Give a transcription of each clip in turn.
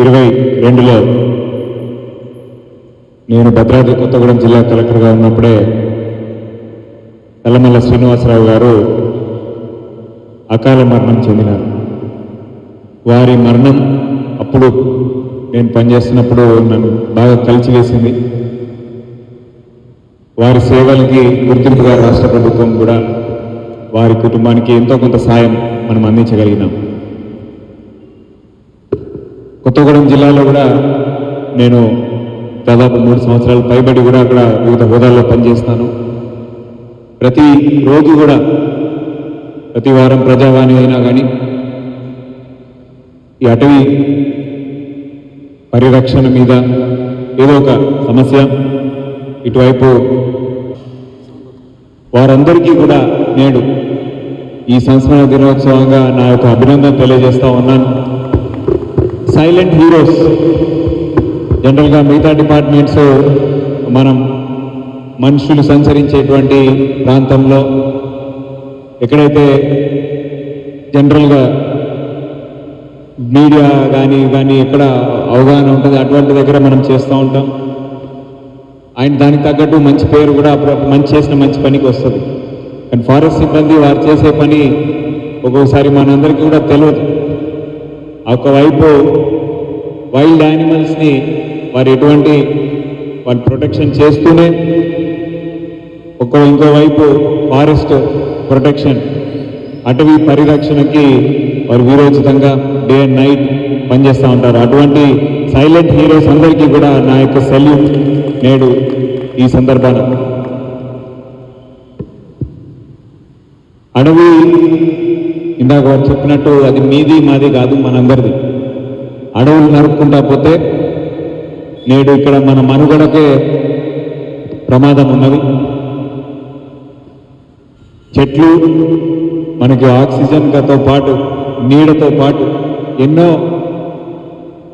ఇరవై రెండులో నేను భద్రాద్రి కొత్తగూడెం జిల్లా కలెక్టర్గా ఉన్నప్పుడే తెల్లమల్ల శ్రీనివాసరావు గారు అకాల మరణం చెందినారు. వారి మరణం అప్పుడు నేను పనిచేస్తున్నప్పుడు నన్ను బాగా కలిచివేసింది వారి సేవలకి గుర్తింపుగా రాష్ట్ర ప్రభుత్వం కూడా వారి కుటుంబానికి ఎంతో కొంత సాయం మనం అందించగలిగినాం. కొత్తగూడెం జిల్లాలో కూడా నేను దాదాపు మూడు సంవత్సరాలు పైబడి కూడా అక్కడ వివిధ హోదాల్లో పనిచేస్తాను. ప్రతి రోజు కూడా ప్రతి వారం ప్రజావాణి అయినా కానీ ఈ అటవీ పరిరక్షణ మీద ఏదో ఒక సమస్య ఇటువైపు వారందరికీ కూడా నేడు ఈ సంస్మరణ దినోత్సవంగా నా యొక్క అభినందన తెలియజేస్తా ఉన్నాను. Silent heroes. జనరల్గా మిగతా డిపార్ట్మెంట్స్ మనం మనుషులు సంచరించేటువంటి ప్రాంతంలో ఎక్కడైతే జనరల్గా మీడియా కానీ కానీ ఎక్కడ అవగాహన ఉంటుంది అటువంటి దగ్గర మనం చేస్తూ ఉంటాం. ఆయన దానికి తగ్గట్టు మంచి పేరు కూడా మంచి చేసిన మంచి పనికి వస్తుంది. కానీ ఫారెస్ట్ సిబ్బంది వారు చేసే పని ఒక్కొక్కసారి మనందరికీ కూడా తెలియదు ఒకవైపు వైల్డ్ యానిమల్స్ని వారు ఎటువంటి వాళ్ళు ప్రొటెక్షన్ చేస్తూనే ఒక ఇంకోవైపు ఫారెస్ట్ ప్రొటెక్షన్ అటవీ పరిరక్షణకి వారు వీరోచితంగా డే అండ్ నైట్ పనిచేస్తూ ఉంటారు. అటువంటి సైలెంట్ హీరోస్ అందరికీ కూడా నా యొక్క సెల్యూట్ నేడు ఈ సందర్భాన. అడవి ఇందాక వారు చెప్పినట్టు అది మీది మాది కాదు మనందరిది. అడవులు నరుక్కుంటా పోతే నేడు ఇక్కడ మన మనుగడకే ప్రమాదం ఉన్నది. చెట్లు మనకి ఆక్సిజన్తో పాటు నీడతో పాటు ఎన్నో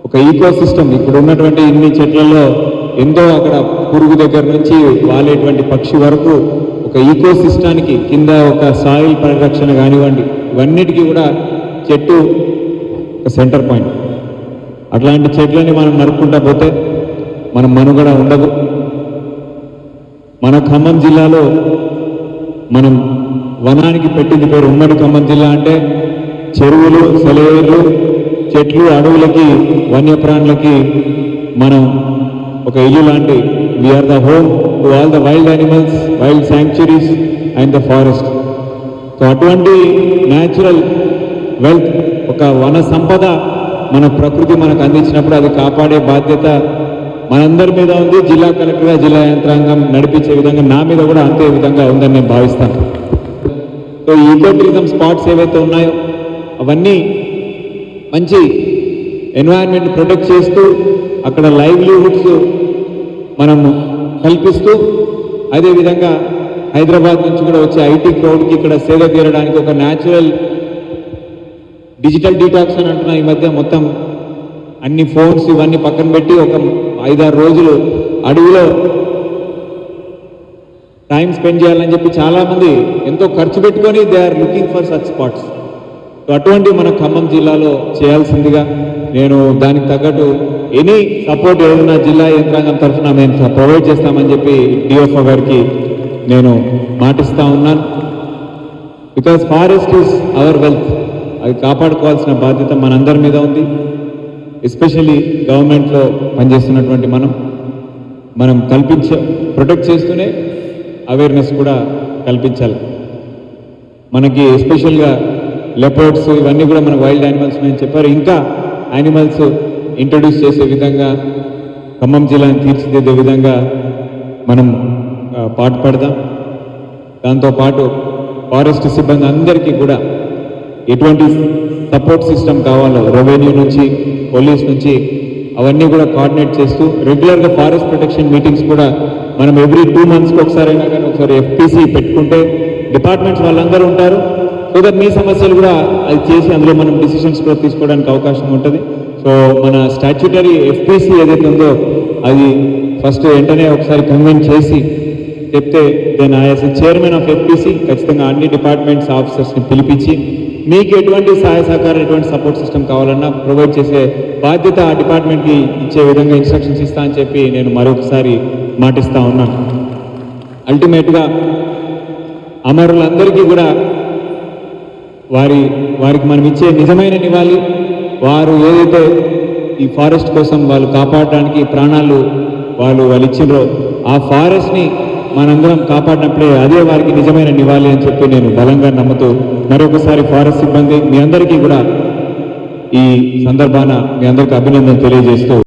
ఒక ఈకో సిస్టమ్ ఇప్పుడు ఉన్నటువంటి ఇన్ని చెట్లలో ఎంతో అక్కడ పురుగు దగ్గర నుంచి వాలేటువంటి పక్షి వరకు ఒక ఈకో సిస్టానికి కింద ఒక సాయిల్ పరిరక్షణ కానివ్వండి ఇవన్నిటికీ కూడా చెట్టు ఒక సెంటర్ పాయింట్. అట్లాంటి చెట్లని మనం నరుక్కుంటా పోతే మన మనుగడ ఉండదు. మన ఖమ్మం జిల్లాలో మనం వనానికి పెట్టింది పేరు ఉమ్మడి ఖమ్మం జిల్లా అంటే చెరువులు సెలయేర్లు చెట్లు అడవులకి వన్యప్రాణులకి మనం ఒక ఇల్లు లాంటి we are the home to all the wild animals wild sanctuaries and the forest so అటువంటి న్యాచురల్ వెల్త్ ఒక వన సంపద మన ప్రకృతి మనకు అందించినప్పుడు అది కాపాడే బాధ్యత మనందరి మీద ఉంది. జిల్లా కలెక్టర్ జిల్లా యంత్రాంగం నడిపించే విధంగా నా మీద కూడా అంతే విధంగా ఉందని నేను భావిస్తాను. సో ఈ ఈకో టూరిజం స్పాట్స్ ఏవైతే ఉన్నాయో అవన్నీ మంచి ఎన్వైరన్మెంట్ ప్రొటెక్ట్ చేస్తూ అక్కడ లైవ్లీహుడ్స్ మనము కల్పిస్తూ అదేవిధంగా హైదరాబాద్ నుంచి కూడా వచ్చే ఐటీ క్రౌడ్కి ఇక్కడ సేవ తీరడానికి ఒక న్యాచురల్ డిజిటల్ డీటాక్స్ అని అంటున్నా ఈ మధ్య మొత్తం అన్ని ఫోన్స్ ఇవన్నీ పక్కన పెట్టి ఒక ఐదారు రోజులు అడవిలో టైం స్పెండ్ చేయాలని చెప్పి చాలామంది ఎంతో ఖర్చు పెట్టుకొని they are looking for such spots అటువంటి మన ఖమ్మం జిల్లాలో చేయాల్సిందిగా నేను దానికి తగ్గట్టు ఎనీ సపోర్ట్ ఏదైనా జిల్లా యంత్రాంగం తరఫున మేము ప్రొవైడ్ చేస్తామని చెప్పి డిఎఫ్ఓ గారికి నేను మాటిస్తా ఉన్నాను. Because forest is our wealth అది కాపాడుకోవాల్సిన బాధ్యత మనందరి మీద ఉంది. ఎస్పెషల్లీ గవర్నమెంట్లో పనిచేస్తున్నటువంటి మనం. మనం కల్పించ ప్రొటెక్ట్ చేస్తూనే అవేర్నెస్ కూడా కల్పించాలి. మనకి ఎస్పెషల్గా లెపర్డ్స్ ఇవన్నీ కూడా మన వైల్డ్ యానిమల్స్ అని చెప్పారు. ఇంకా యానిమల్స్ ఇంట్రడ్యూస్ చేసే విధంగా ఖమ్మం జిల్లాని తీర్చిదిద్దే విధంగా మనం ఆ, పాటుపడదాం దాంతోపాటు ఫారెస్ట్ సిబ్బంది అందరికీ కూడా ఎటువంటి సపోర్ట్ సిస్టమ్ కావాలో రెవెన్యూ నుంచి పోలీస్ నుంచి అవన్నీ కూడా కోఆర్డినేట్ చేస్తూ రెగ్యులర్గా ఫారెస్ట్ ప్రొటెక్షన్ మీటింగ్స్ కూడా మనం ఎవ్రీ టూ మంత్స్కి ఒకసారి అయినా కానీ ఒకసారి ఎఫ్పిసి పెట్టుకుంటే డిపార్ట్మెంట్స్ వాళ్ళందరూ ఉంటారు. సో దట్ మీ సమస్యలు కూడా అది చేసి అందులో మనం డిసిషన్స్ కూడా తీసుకోవడానికి అవకాశం ఉంటుంది. సో మన స్టాచ్యుటరీ ఎఫ్పిసి ఏదైతే ఉందో అది ఫస్ట్ వెంటనే ఒకసారి కన్వెంట్ చేసి చెప్తే then as chairman of FPC ఖచ్చితంగా అన్ని డిపార్ట్మెంట్స్ ఆఫీసర్స్ని పిలిపించి మీకు ఎటువంటి సహాయ సహకారం ఎటువంటి సపోర్ట్ సిస్టమ్ కావాలన్నా ప్రొవైడ్ చేసే బాధ్యత ఆ డిపార్ట్మెంట్కి ఇచ్చే విధంగా ఇన్స్ట్రక్షన్స్ ఇస్తా అని చెప్పి నేను మరొకసారి మాటిస్తా ఉన్నాను. అల్టిమేట్గా అమరులందరికీ కూడా వారి వారికి మనం ఇచ్చే నిజమైన నివాళి వారు ఏదైతే ఈ ఫారెస్ట్ కోసం వాళ్ళు కాపాడడానికి ప్రాణాలు వాళ్ళు వాళ్ళు ఇచ్చిండ్రో ఆ ఫారెస్ట్ని మనందరం కాపాడినప్పుడే అదే వారికి నిజమైన నివాళి అని చెప్పి నేను బలంగా నమ్ముతూ మరొకసారి ఫారెస్ట్ సిబ్బంది మీ అందరికీ కూడా ఈ సందర్భాన మీ అందరికీ అభినందన తెలియజేస్తూ